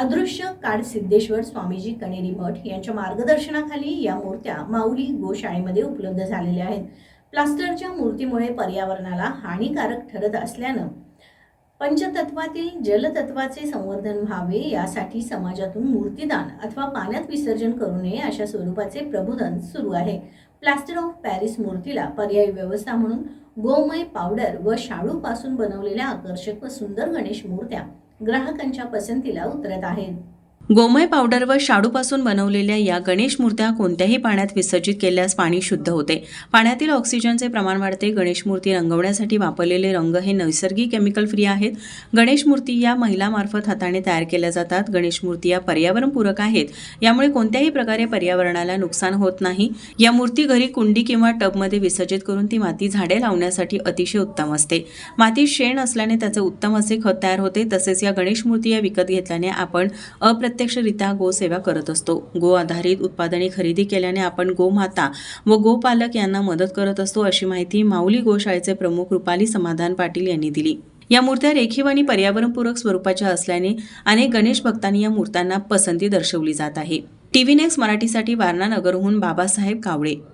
अदृश्य काड सिद्धेश्वर स्वामीजी कणेरी मठ यांच्या मार्गदर्शनाखाली या मूर्त्या माऊली गोशाळेमध्ये उपलब्ध झालेल्या आहेत. प्लास्टरच्या मूर्तीमुळे पर्यावरणाला हानिकारक ठरत असल्यानं पंचतत्वातील जलतत्वाचे संवर्धन व्हावे यासाठी समाजातून मूर्तीदान अथवा पाण्यात विसर्जन करू नये अशा स्वरूपाचे प्रबोधन सुरू आहे. प्लास्टर ऑफ पॅरिस मूर्तीला पर्यायी व्यवस्था म्हणून गोमय पावडर व शाडूपासून बनवलेल्या आकर्षक व सुंदर गणेश मूर्त्या ग्राहकांच्या पसंतीला उतरत आहेत. गोमय पावडर व शाडूपासून बनवलेल्या या गणेश मूर्त्या कोणत्याही पाण्यात विसर्जित केल्यास पाणी शुद्ध होते. पाण्यातील ऑक्सिजनचे प्रमाण वाढते. गणेश मूर्ती रंगवण्यासाठी वापरलेले रंग हे नैसर्गिक केमिकल फ्री आहेत. गणेश मूर्ती या महिलामार्फत हाताने तयार केल्या जातात. गणेश मूर्ती या पर्यावरणपूरक आहेत. यामुळे कोणत्याही प्रकारे पर्यावरणाला नुकसान होत नाही. या मूर्ती घरी कुंडी किंवा टबमध्ये विसर्जित करून ती माती झाडे लावण्यासाठी अतिशय उत्तम असते. मातीत शेण असल्याने त्याचे उत्तम असे खत तयार होते. तसेच या गणेश मूर्ती या विकत घेतल्याने आपण अप्रत्यक्षरित्या गोसेवा करत असतो. गो आधारित उत्पादने खरेदी केल्याने आपण गोमाता व गोपालक यांना मदत करत असतो अशी माहिती माऊली गोशाळेचे प्रमुख रुपाली समाधान पाटील यांनी दिली. या मूर्त्या रेखीव आणि पर्यावरणपूरक स्वरूपाच्या असल्याने अनेक गणेश भक्तांनी या मूर्त्यांना पसंती दर्शवली जात आहे. टीव्ही नेक्स्ट मराठीसाठी वारणा नगरहून बाबासाहेब कावळे.